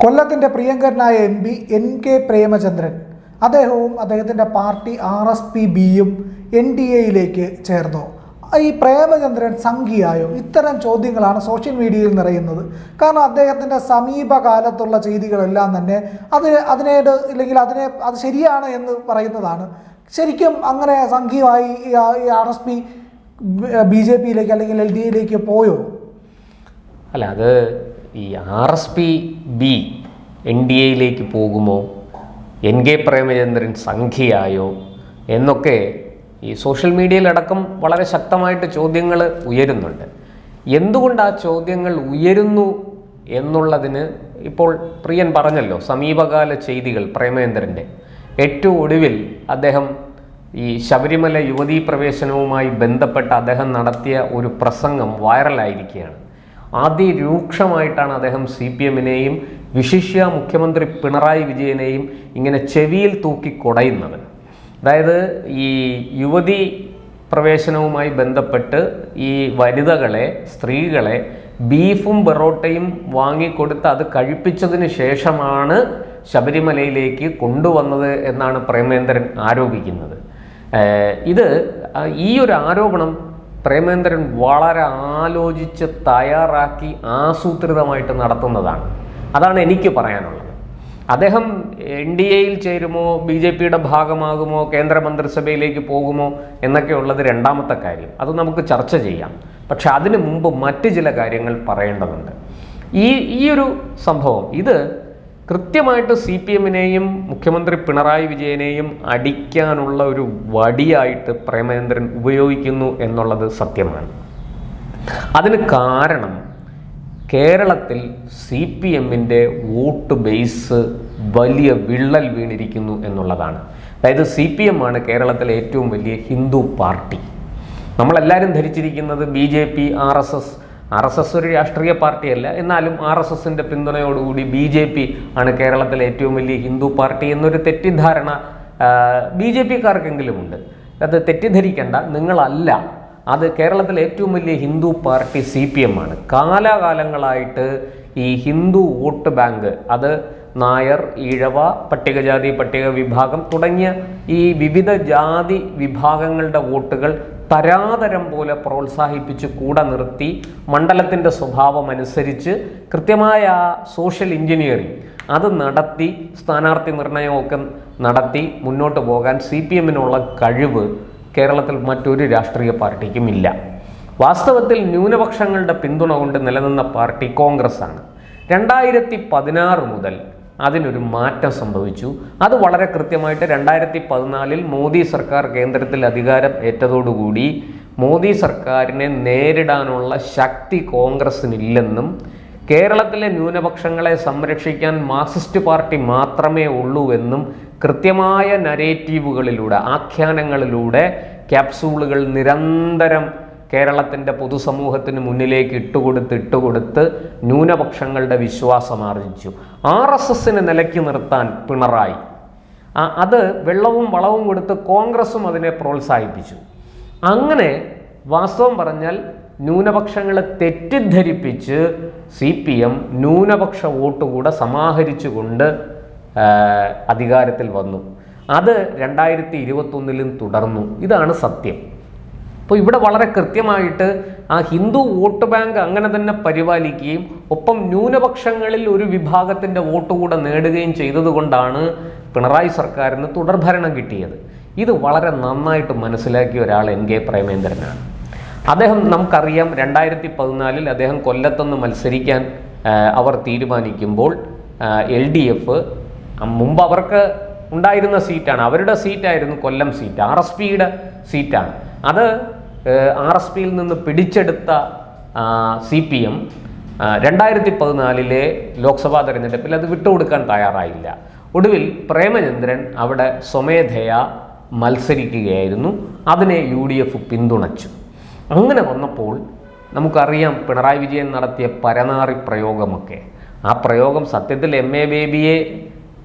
കൊല്ലത്തിന്റെ പ്രിയങ്കരനായ M P N K Premachandran അദ്ദേഹവും അദ്ദേഹത്തിന്റെ പാർട്ടി ആർ എസ് പി ബിയും എൻ ഡി എയിലേക്ക് ചേർന്നു. ഈ പ്രേമചന്ദ്രൻ സംഘിയായോ ഇത്തരം ചോദ്യങ്ങളാണ് സോഷ്യൽ മീഡിയയിൽ നിറയുന്നത്. കാരണം അദ്ദേഹത്തിന്റെ സമീപകാലത്തുള്ള ചെയ്തികളെല്ലാം തന്നെ അത് അതിനേട് ഇല്ലെങ്കിൽ അതിനെ അത് ശരിയാണ് എന്ന് പറയുന്നതാണ്. ശരിക്കും അങ്ങനെ സംഘിയുമായി ഈ R S P B J പിയിലേക്ക് അല്ലെങ്കിൽ എൽ ഡി എയിലേക്ക് പോയോ? അല്ല അത് ഈ R S P B N D എയിലേക്ക് പോകുമോ? എൻ കെ പ്രേമചന്ദ്രൻ സംഖ്യയായോ? എന്നൊക്കെ ഈ സോഷ്യൽ മീഡിയയിലടക്കം വളരെ ശക്തമായിട്ട് ചോദ്യങ്ങൾ ഉയരുന്നുണ്ട്. എന്തുകൊണ്ട് ആ ചോദ്യങ്ങൾ ഉയരുന്നു എന്നുള്ളതിന് ഇപ്പോൾ പ്രിയൻ പറഞ്ഞല്ലോ സമീപകാല ചെയ്തികൾ പ്രേമചന്ദ്രന്റെ. ഏറ്റവും ഒടുവിൽ അദ്ദേഹം ഈ ശബരിമല യുവതീ പ്രവേശനവുമായി ബന്ധപ്പെട്ട് അദ്ദേഹം നടത്തിയ ഒരു പ്രസംഗം വൈറലായിരിക്കുകയാണ്. അതിരൂക്ഷമായിട്ടാണ് അദ്ദേഹം സി പി എമ്മിനെയും വിശിഷ്യ മുഖ്യമന്ത്രി പിണറായി വിജയനെയും ഇങ്ങനെ ചെവിയിൽ തൂക്കി കൊടയുന്നത്. അതായത് ഈ യുവതി പ്രവേശനവുമായി ബന്ധപ്പെട്ട് ഈ വനിതകളെ സ്ത്രീകളെ ബീഫും ബെറോട്ടയും വാങ്ങിക്കൊടുത്ത് അത് കഴിപ്പിച്ചതിന് ശേഷമാണ് ശബരിമലയിലേക്ക് കൊണ്ടുവന്നത് എന്നാണ് പ്രേമേന്ദ്രൻ ആരോപിക്കുന്നത്. ഇത് ഈ ഒരു ആരോപണം പ്രേമേന്ദ്രൻ വളരെ ആലോചിച്ച് തയ്യാറാക്കി ആസൂത്രിതമായിട്ട് നടത്തുന്നതാണ്. അതാണ് എനിക്ക് പറയാനുള്ളത്. അദ്ദേഹം എൻ ഡി എയിൽ ചേരുമോ ബി ജെ പിയുടെ ഭാഗമാകുമോ കേന്ദ്രമന്ത്രിസഭയിലേക്ക് പോകുമോ എന്നൊക്കെ ഉള്ളത് രണ്ടാമത്തെ കാര്യം. അത് നമുക്ക് ചർച്ച ചെയ്യാം. പക്ഷെ അതിനു മുമ്പ് മറ്റ് ചില കാര്യങ്ങൾ പറയേണ്ടതുണ്ട്. ഈ ഈ ഒരു സംഭവം ഇത് കൃത്യമായിട്ട് സി പി എമ്മിനെയും മുഖ്യമന്ത്രി പിണറായി വിജയനെയും അടിക്കാനുള്ള ഒരു വടിയായിട്ട് പ്രേമചന്ദ്രൻ ഉപയോഗിക്കുന്നു എന്നുള്ളത് സത്യമാണ്. അതിന് കാരണം കേരളത്തിൽ സി പി എമ്മിന്റെ വോട്ട് ബേസ് വലിയ വിള്ളൽ വീണിരിക്കുന്നു എന്നുള്ളതാണ്. അതായത് സി പി എം ആണ് കേരളത്തിലെ ഏറ്റവും വലിയ ഹിന്ദു പാർട്ടി. നമ്മളെല്ലാവരും ധരിച്ചിരിക്കുന്നത് B J P R S S R S S ഒരു രാഷ്ട്രീയ പാർട്ടിയല്ല. എന്നാലും ആർ എസ് എസിന്റെ പിന്തുണയോടുകൂടി ബി ജെ പി ആണ് കേരളത്തിലെ ഏറ്റവും വലിയ ഹിന്ദു പാർട്ടി എന്നൊരു തെറ്റിദ്ധാരണ ബി ജെ പിക്കാർക്കെങ്കിലും ഉണ്ട് അത് തെറ്റിദ്ധരിക്കേണ്ട. നിങ്ങളല്ല. അത് കേരളത്തിലെ ഏറ്റവും വലിയ Hindu party C P M ആണ്. കാലാകാലങ്ങളായിട്ട് ഈ ഹിന്ദു വോട്ട് ബാങ്ക് അത് നായർ ഈഴവ പട്ടികജാതി പട്ടിക വിഭാഗം തുടങ്ങിയ ഈ വിവിധ ജാതി വിഭാഗങ്ങളുടെ വോട്ടുകൾ തരാതരം പോലെ പ്രോത്സാഹിപ്പിച്ച് കൂടെ നിർത്തി മണ്ഡലത്തിന്റെ സ്വഭാവം അനുസരിച്ച് കൃത്യമായ സോഷ്യൽ എഞ്ചിനീയറിംഗ് അത് നടത്തി സ്ഥാനാർത്ഥി നിർണയമൊക്കെ നടത്തി മുന്നോട്ട് പോകാൻ സി പി എമ്മിനുള്ള കഴിവ് കേരളത്തിൽ മറ്റൊരു രാഷ്ട്രീയ പാർട്ടിക്കും ഇല്ല വാസ്തവത്തിൽ ന്യൂനപക്ഷങ്ങളുടെ പിന്തുണ കൊണ്ട് നിലനിന്ന പാർട്ടി കോൺഗ്രസ് ആണ് രണ്ടായിരത്തി പതിനാറ് മുതൽ അതിനൊരു മാറ്റം സംഭവിച്ചു. അത് വളരെ കൃത്യമായിട്ട് രണ്ടായിരത്തി പതിനാലിൽ മോദി സർക്കാർ കേന്ദ്രത്തിൽ അധികാരം ഏറ്റതോടുകൂടി മോദി സർക്കാരിനെ നേരിടാനുള്ള ശക്തി കോൺഗ്രസിനില്ലെന്നും കേരളത്തിലെ ന്യൂനപക്ഷങ്ങളെ സംരക്ഷിക്കാൻ മാർക്സിസ്റ്റ് പാർട്ടി മാത്രമേ ഉള്ളൂ എന്നും കൃത്യമായ നരേറ്റീവുകളിലൂടെ ആഖ്യാനങ്ങളിലൂടെ ക്യാപ്സൂളുകൾ നിരന്തരം കേരളത്തിന്റെ പൊതുസമൂഹത്തിന് മുന്നിലേക്ക് ഇട്ടുകൊടുത്ത് ഇട്ടുകൊടുത്ത് ന്യൂനപക്ഷങ്ങളുടെ വിശ്വാസം ആർജിച്ചു. ആർ എസ് എസിനെ നിലയ്ക്ക് നിർത്താൻ പിണറായി. അത് വെള്ളവും വളവും കൊടുത്ത് കോൺഗ്രസും അതിനെ പ്രോത്സാഹിപ്പിച്ചു. അങ്ങനെ വാസ്തവം പറഞ്ഞാൽ ന്യൂനപക്ഷങ്ങളെ തെറ്റിദ്ധരിപ്പിച്ച് സി പി എം ന്യൂനപക്ഷ വോട്ട് കൂടെ സമാഹരിച്ചുകൊണ്ട് അധികാരത്തിൽ വന്നു. അത് രണ്ടായിരത്തി ഇരുപത്തൊന്നിലും തുടർന്നു. ഇതാണ് സത്യം. അപ്പോൾ ഇവിടെ വളരെ കൃത്യമായിട്ട് ആ ഹിന്ദു വോട്ട് ബാങ്ക് അങ്ങനെ തന്നെ പരിപാലിക്കുകയും ഒപ്പം ന്യൂനപക്ഷങ്ങളിൽ ഒരു വിഭാഗത്തിന്റെ വോട്ട് കൂടെ നേടുകയും ചെയ്തതുകൊണ്ടാണ് പിണറായി സർക്കാരിന് തുടർഭരണം കിട്ടിയത്. ഇത് വളരെ നന്നായിട്ട് മനസ്സിലാക്കിയ ഒരാൾ എൻ കെ പ്രേമേന്ദ്രനാണ്. അദ്ദേഹം നമുക്കറിയാം രണ്ടായിരത്തി പതിനാലിൽ അദ്ദേഹം കൊല്ലത്തുനിന്ന് മത്സരിക്കാൻ അവർ തീരുമാനിക്കുമ്പോൾ എൽ ഡി എഫ് മുമ്പ് അവർക്ക് ഉണ്ടായിരുന്ന സീറ്റാണ്. അവരുടെ സീറ്റായിരുന്നു കൊല്ലം സീറ്റ് ആർ എസ് പിയുടെ സീറ്റാണ്. അത് ആർ എസ് പിയിൽ നിന്ന് പിടിച്ചെടുത്ത സി പി എം രണ്ടായിരത്തി പതിനാലിലെ ലോക്സഭാ തെരഞ്ഞെടുപ്പിൽ അത് വിട്ടുകൊടുക്കാൻ തയ്യാറായില്ല. ഒടുവിൽ പ്രേമചന്ദ്രൻ അവിടെ സ്വമേധയാ മത്സരിക്കുകയായിരുന്നു. അതിനെ യു ഡി എഫ് പിന്തുണച്ചു. അങ്ങനെ വന്നപ്പോൾ നമുക്കറിയാം പിണറായി വിജയൻ നടത്തിയ പരനാറി പ്രയോഗമൊക്കെ. ആ പ്രയോഗം സത്യത്തിൽ എം. എ. ബേബിയെ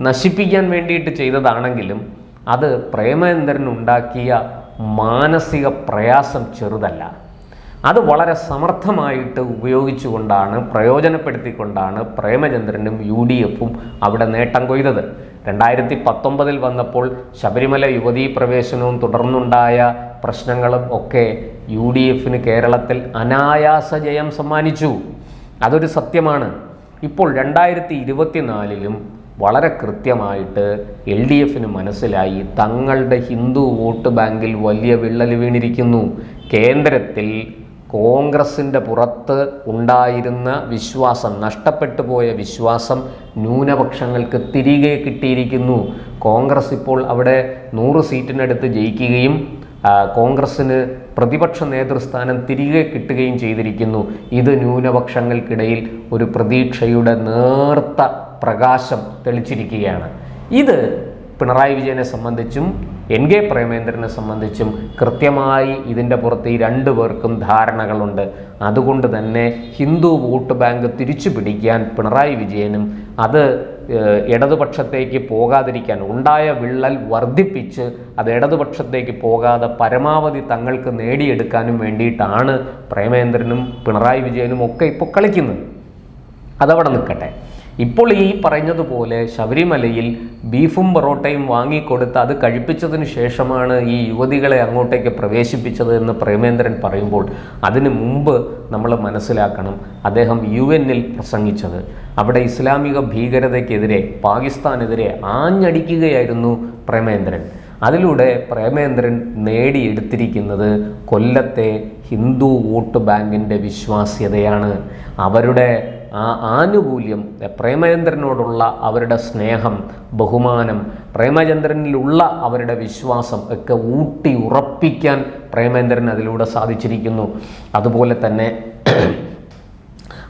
നശിപ്പിക്കാൻ വേണ്ടിയിട്ട് ചെയ്തതാണെങ്കിലും അത് പ്രേമചന്ദ്രൻ ഉണ്ടാക്കിയ മാനസിക പ്രയാസം ചെറുതല്ല. അത് വളരെ സമർത്ഥമായിട്ട് ഉപയോഗിച്ചുകൊണ്ടാണ് പ്രയോജനപ്പെടുത്തിക്കൊണ്ടാണ് പ്രേമചന്ദ്രനും യു ഡി എഫും അവിടെ നേട്ടം കൊയ്തത്. രണ്ടായിരത്തി പത്തൊമ്പതിൽ വന്നപ്പോൾ ശബരിമല യുവതീ പ്രവേശനവും തുടർന്നുണ്ടായ പ്രശ്നങ്ങളും ഒക്കെ യു ഡി എഫിന് കേരളത്തിൽ അനായാസ ജയം സമ്മാനിച്ചു. അതൊരു സത്യമാണ്. ഇപ്പോൾ രണ്ടായിരത്തി ഇരുപത്തിനാലിലും വളരെ കൃത്യമായിട്ട് എൽ ഡി എഫിന് മനസ്സിലായി തങ്ങളുടെ ഹിന്ദു വോട്ട് ബാങ്കിൽ വലിയ വിള്ളൽ വീണിരിക്കുന്നു. കേന്ദ്രത്തിൽ കോൺഗ്രസിന്റെ പുറത്ത് ഉണ്ടായിരുന്ന വിശ്വാസം നഷ്ടപ്പെട്ടു പോയ വിശ്വാസം ന്യൂനപക്ഷങ്ങൾക്ക് തിരികെ കിട്ടിയിരിക്കുന്നു. കോൺഗ്രസ് ഇപ്പോൾ അവിടെ നൂറ് സീറ്റിനടുത്ത് ജയിക്കുകയും കോൺഗ്രസ്സിന് പ്രതിപക്ഷ നേതൃസ്ഥാനം തിരികെ കിട്ടുകയും ചെയ്തിരിക്കുന്നു. ഇത് ന്യൂനപക്ഷങ്ങൾക്കിടയിൽ ഒരു പ്രതീക്ഷയുടെ നേർത്ത പ്രകാശം തെളിച്ചിരിക്കുകയാണ്. ഇത് പിണറായി വിജയനെ സംബന്ധിച്ചും എൻ കെ പ്രേമേന്ദ്രനെ സംബന്ധിച്ചും കൃത്യമായി ഇതിന്റെ പുറത്ത് ഈ രണ്ടു പേർക്കും ധാരണകളുണ്ട്. അതുകൊണ്ട് തന്നെ ഹിന്ദു വോട്ട് ബാങ്ക് തിരിച്ചു പിടിക്കാൻ പിണറായി വിജയനും അത് ഇടതുപക്ഷത്തേക്ക് പോകാതിരിക്കാൻ ഉണ്ടായ വിള്ളൽ വർദ്ധിപ്പിച്ച് അത് ഇടതുപക്ഷത്തേക്ക് പോകാതെ പരമാവധി തങ്ങൾക്ക് നേടിയെടുക്കാനും വേണ്ടിയിട്ടാണ് പ്രേമേന്ദ്രനും പിണറായി വിജയനും ഒക്കെ ഇപ്പോൾ കളിക്കുന്നത്. അതവിടെ നിൽക്കട്ടെ. ഇപ്പോൾ ഈ പറഞ്ഞതുപോലെ ശബരിമലയിൽ ബീഫും പൊറോട്ടയും വാങ്ങിക്കൊടുത്ത് അത് കഴിപ്പിച്ചതിന് ശേഷമാണ് ഈ യുവതികളെ അങ്ങോട്ടേക്ക് പ്രവേശിപ്പിച്ചത് എന്ന് പ്രേമേന്ദ്രൻ പറയുമ്പോൾ അതിന് മുമ്പ് നമ്മൾ മനസ്സിലാക്കണം അദ്ദേഹം യു എന്നിൽ പ്രസംഗിച്ചത്. അവിടെ ഇസ്ലാമിക ഭീകരതയ്ക്കെതിരെ പാകിസ്ഥാനെതിരെ ആഞ്ഞടിക്കുകയായിരുന്നു പ്രേമേന്ദ്രൻ. അതിലൂടെ പ്രേമേന്ദ്രൻ നേടിയെടുത്തിരിക്കുന്നത് കൊല്ലത്തെ ഹിന്ദു വോട്ട് ബാങ്കിന്റെ വിശ്വാസ്യതയാണ്. അവരുടെ ആ ആനുകൂല്യം പ്രേമചന്ദ്രനോടുള്ള അവരുടെ സ്നേഹം ബഹുമാനം പ്രേമചന്ദ്രനിലുള്ള അവരുടെ വിശ്വാസം ഒക്കെ ഊട്ടി ഉറപ്പിക്കാൻ പ്രേമേന്ദ്രൻ അതിലൂടെ സാധിച്ചിരിക്കുന്നു. അതുപോലെ തന്നെ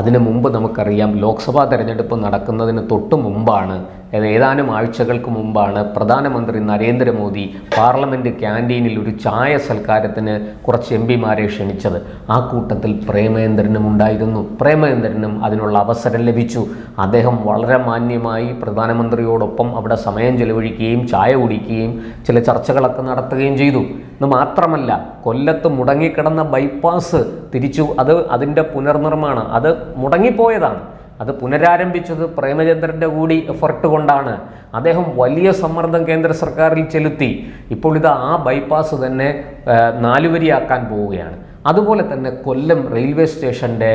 അതിനു മുമ്പ് നമുക്കറിയാം ലോക്സഭാ തെരഞ്ഞെടുപ്പ് നടക്കുന്നതിന് തൊട്ട് മുമ്പാണ് ഏതാനും ആഴ്ചകൾക്ക് മുമ്പാണ് പ്രധാനമന്ത്രി നരേന്ദ്രമോദി പാർലമെന്റ് ക്യാന്റീനിൽ ഒരു ചായ സൽക്കാരത്തിന് കുറച്ച് എം പിമാരെ ക്ഷണിച്ചത്. ആ കൂട്ടത്തിൽ പ്രേമേന്ദ്രനും ഉണ്ടായിരുന്നു. പ്രേമേന്ദ്രനും അതിനുള്ള അവസരം ലഭിച്ചു. അദ്ദേഹം വളരെ മാന്യമായി പ്രധാനമന്ത്രിയോടൊപ്പം അവിടെ സമയം ചെലവഴിക്കുകയും ചായ കുടിക്കുകയും ചില ചർച്ചകളൊക്കെ നടത്തുകയും ചെയ്തു. എന്ന് മാത്രമല്ല കൊല്ലത്ത് മുടങ്ങിക്കിടന്ന ബൈപ്പാസ് തിരിച്ചു അത് അതിന്റെ പുനർനിർമ്മാണം അത് മുടങ്ങിപ്പോയതാണ്. അത് പുനരാരംഭിച്ചത് പ്രേമചന്ദ്രന്റെ കൂടി എഫർട്ട് കൊണ്ടാണ്. അദ്ദേഹം വലിയ സമ്മർദ്ദം കേന്ദ്ര സർക്കാരിൽ ചെലുത്തി. ഇപ്പോൾ ഇത് ആ ബൈപ്പാസ് തന്നെ നാലുവരിയാക്കാൻ പോവുകയാണ്. അതുപോലെ തന്നെ കൊല്ലം റെയിൽവേ സ്റ്റേഷന്റെ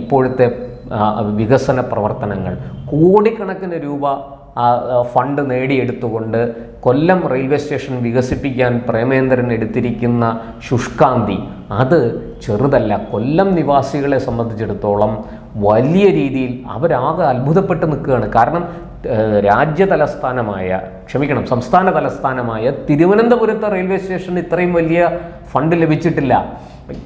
ഇപ്പോഴത്തെ വികസന പ്രവർത്തനങ്ങൾ. കോടിക്കണക്കിന് രൂപ ഫണ്ട് നേടിയെടുത്തുകൊണ്ട് കൊല്ലം റെയിൽവേ സ്റ്റേഷൻ വികസിപ്പിക്കാൻ പ്രേമേന്ദ്രൻ എടുത്തിരിക്കുന്ന ശുഷ്കാന്തി. അത് ചെറുതല്ല കൊല്ലം നിവാസികളെ സംബന്ധിച്ചിടത്തോളം വലിയ രീതിയിൽ അവരാകെ അത്ഭുതപ്പെട്ട് നിൽക്കുകയാണ്. കാരണം രാജ്യ തലസ്ഥാനമായ ക്ഷമിക്കണം സംസ്ഥാന തലസ്ഥാനമായ തിരുവനന്തപുരത്തെ റെയിൽവേ സ്റ്റേഷന് ഇത്രയും വലിയ ഫണ്ട് ലഭിച്ചിട്ടില്ല.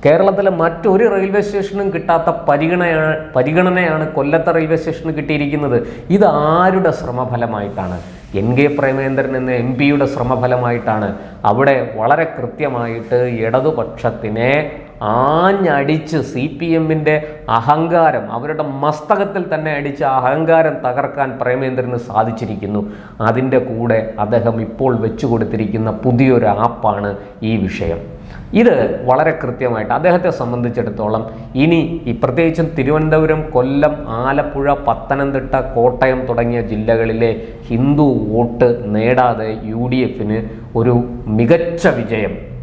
കേരളത്തിലെ മറ്റൊരു റെയിൽവേ സ്റ്റേഷനും കിട്ടാത്ത പരിഗണനയാണ് പരിഗണനയാണ് കൊല്ലത്തെ റെയിൽവേ സ്റ്റേഷന് കിട്ടിയിരിക്കുന്നത്. ഇത് ആരുടെ ശ്രമഫലമായിട്ടാണ്? എൻ കെ പ്രേമേന്ദ്രൻ എന്ന എം പിയുടെ ശ്രമഫലമായിട്ടാണ്. അവിടെ വളരെ കൃത്യമായിട്ട് ഇടതുപക്ഷത്തിനെ ആഞ്ഞടിച്ച് സി പി എമ്മിന്റെ അഹങ്കാരം അവരുടെ മസ്തകത്തിൽ തന്നെ അടിച്ച അഹങ്കാരം തകർക്കാൻ പ്രേമേന്ദ്രന് സാധിച്ചിരിക്കുന്നു. അതിന്റെ കൂടെ അദ്ദേഹം ഇപ്പോൾ വെച്ചു കൊടുത്തിരിക്കുന്ന പുതിയൊരു ആപ്പാണ് ഈ വിഷയം. ഇത് വളരെ കൃത്യമായിട്ട് അദ്ദേഹത്തെ സംബന്ധിച്ചിടത്തോളം ഇനി ഈ പ്രത്യേകിച്ചും തിരുവനന്തപുരം കൊല്ലം ആലപ്പുഴ പത്തനംതിട്ട കോട്ടയം തുടങ്ങിയ ജില്ലകളിലെ ഹിന്ദു വോട്ട് നേടാതെ യു ഒരു മികച്ച വിജയം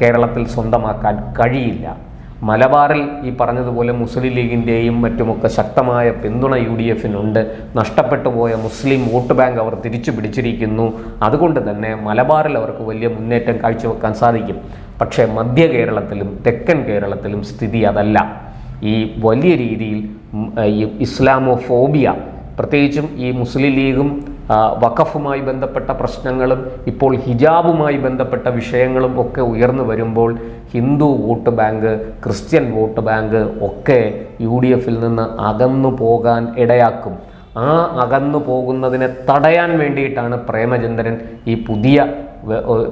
കേരളത്തിൽ സ്വന്തമാക്കാൻ കഴിയില്ല. മലബാറിൽ ഈ പറഞ്ഞതുപോലെ മുസ്ലിം ലീഗിന്റെയും മറ്റുമൊക്കെ ശക്തമായ പിന്തുണ യു ഡി എഫിനുണ്ട് നഷ്ടപ്പെട്ടു പോയ മുസ്ലിം വോട്ട് ബാങ്ക് അവർ തിരിച്ചു പിടിച്ചിരിക്കുന്നു. അതുകൊണ്ട് തന്നെ മലബാറിൽ അവർക്ക് വലിയ മുന്നേറ്റം കാഴ്ചവെക്കാൻ സാധിക്കും. പക്ഷേ മധ്യ കേരളത്തിലും തെക്കൻ കേരളത്തിലും സ്ഥിതി അതല്ല. ഈ വലിയ രീതിയിൽ ഈ ഇസ്ലാമോഫോബിയ പ്രത്യേകിച്ചും ഈ മുസ്ലിം ലീഗും വഖഫുമായി ബന്ധപ്പെട്ട പ്രശ്നങ്ങളും ഇപ്പോൾ ഹിജാബുമായി ബന്ധപ്പെട്ട വിഷയങ്ങളും ഒക്കെ ഉയർന്നു വരുമ്പോൾ Hindu vote bank Christian vote bank ഒക്കെ യു ഡി എഫിൽ നിന്ന് അകന്നു പോകാൻ ഇടയാക്കും. ആ അകന്നു പോകുന്നതിനെ തടയാൻ വേണ്ടിയിട്ടാണ് പ്രേമചന്ദ്രൻ ഈ പുതിയ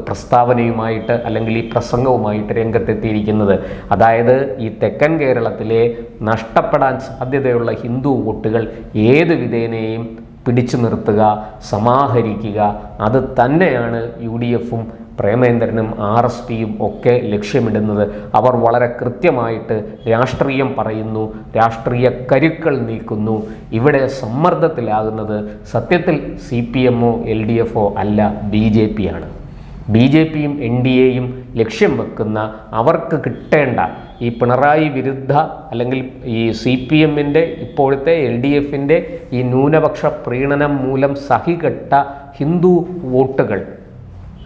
പ്രസ്താവനയുമായിട്ട് അല്ലെങ്കിൽ ഈ പ്രസംഗവുമായിട്ട് രംഗത്തെത്തിയിരിക്കുന്നത്. അതായത് ഈ തെക്കൻ കേരളത്തിലെ നഷ്ടപ്പെടാൻ സാധ്യതയുള്ള ഹിന്ദു വോട്ടുകൾ ഏത് വിധേനയും പിടിച്ചു നിർത്തുക സമാഹരിക്കുക. അത് തന്നെയാണ് യു ഡി എഫും പ്രേമേന്ദ്രനും ആർ എസ് പിയും ഒക്കെ ലക്ഷ്യമിടുന്നത്. അവർ വളരെ കൃത്യമായിട്ട് രാഷ്ട്രീയം പറയുന്നു രാഷ്ട്രീയ കരുക്കൾ നീക്കുന്നു. ഇവിടെ സമ്മർദ്ദത്തിലാകുന്നത് സത്യത്തിൽ സി പി എമ്മോ എൽ ഡി എഫോ അല്ല ബി ജെ പി ആണ്. ബി ജെ പിയും എൻ ഡി എയും ലക്ഷ്യം വെക്കുന്ന അവർക്ക് കിട്ടേണ്ട ഈ പിണറായി വിരുദ്ധ അല്ലെങ്കിൽ ഈ സി പി എമ്മിന്റെ ഇപ്പോഴത്തെ എൽ ഡി എഫിന്റെ ഈ ന്യൂനപക്ഷ പ്രീണനം മൂലം സഹികെട്ട ഹിന്ദു വോട്ടുകൾ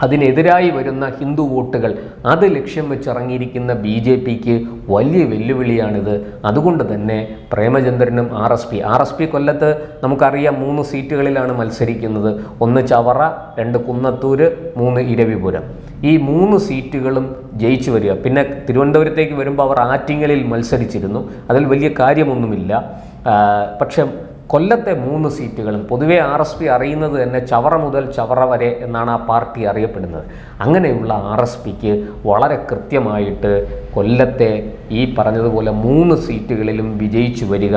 അതിനെതിരായി വരുന്ന ഹിന്ദു വോട്ടുകൾ. അത് ലക്ഷ്യം വെച്ചിറങ്ങിയിരിക്കുന്ന ബി ജെ പിക്ക് വലിയ വെല്ലുവിളിയാണിത്. അതുകൊണ്ട് തന്നെ പ്രേമചന്ദ്രനും R S P. R S P കൊല്ലത്ത് നമുക്കറിയാം മൂന്ന് സീറ്റുകളിലാണ് മത്സരിക്കുന്നത്. ഒന്ന് ചവറ രണ്ട് കുന്നത്തൂര് മൂന്ന് ഇരവിപുരം. ഈ മൂന്ന് സീറ്റുകളും ജയിച്ചു വരിക. പിന്നെ തിരുവനന്തപുരത്തേക്ക് വരുമ്പോൾ അവർ ആറ്റിങ്ങലിൽ മത്സരിച്ചിരുന്നു. അതിൽ വലിയ കാര്യമൊന്നുമില്ല. പക്ഷേ കൊല്ലത്തെ മൂന്ന് സീറ്റുകളും പൊതുവെ ആർ എസ് പി അറിയുന്നത് തന്നെ ചവറ മുതൽ ചവറ വരെ എന്നാണ് ആ പാർട്ടി അറിയപ്പെടുന്നത്. അങ്ങനെയുള്ള ആർ എസ് പിക്ക് വളരെ കൃത്യമായിട്ട് കൊല്ലത്തെ ഈ പറഞ്ഞതുപോലെ മൂന്ന് സീറ്റുകളിലും വിജയിച്ചു വരിക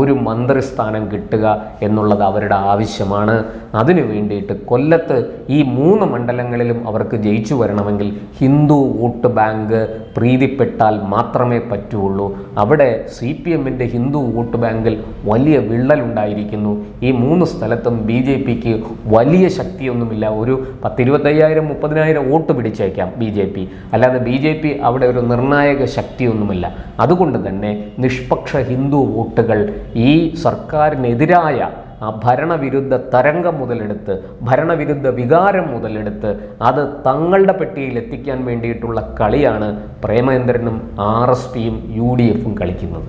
ഒരു മന്ത്രിസ്ഥാനം കിട്ടുക എന്നുള്ളത് അവരുടെ ആവശ്യമാണ്. അതിനു വേണ്ടിയിട്ട് കൊല്ലത്ത് ഈ മൂന്ന് മണ്ഡലങ്ങളിലും അവർക്ക് ജയിച്ചു വരണമെങ്കിൽ ഹിന്ദു വോട്ട് ബാങ്ക് പ്രീതിപ്പെട്ടാൽ മാത്രമേ പറ്റുള്ളൂ. അവിടെ സി പി എമ്മിന്റെ ഹിന്ദു വോട്ട് ബാങ്കിൽ വലിയ വിള്ളലുണ്ടായിരിക്കുന്നു. ഈ മൂന്ന് സ്ഥലത്തും ബി ജെ പിക്ക് വലിയ ശക്തിയൊന്നുമില്ല. ഒരു പത്തിരുപത്തയ്യായിരം മുപ്പതിനായിരം വോട്ട് പിടിച്ചേക്കാം ബി ജെ പി. അല്ലാതെ ബി ജെ പി അവിടെ ഒരു നിർണായക ശക്തിയൊന്നുമില്ല. അതുകൊണ്ട് തന്നെ നിഷ്പക്ഷ ഹിന്ദു വോട്ടുകൾ ഈ സർക്കാരിനെതിരായ ആ ഭരണവിരുദ്ധ തരംഗം മുതലെടുത്ത് ഭരണവിരുദ്ധ വികാരം മുതലെടുത്ത് അത് തങ്ങളുടെ പെട്ടിയിൽ എത്തിക്കാൻ വേണ്ടിയിട്ടുള്ള കളിയാണ് പ്രേമേന്ദ്രനും ആർ എസ് പിയും യു ഡി എഫും കളിക്കുന്നത്.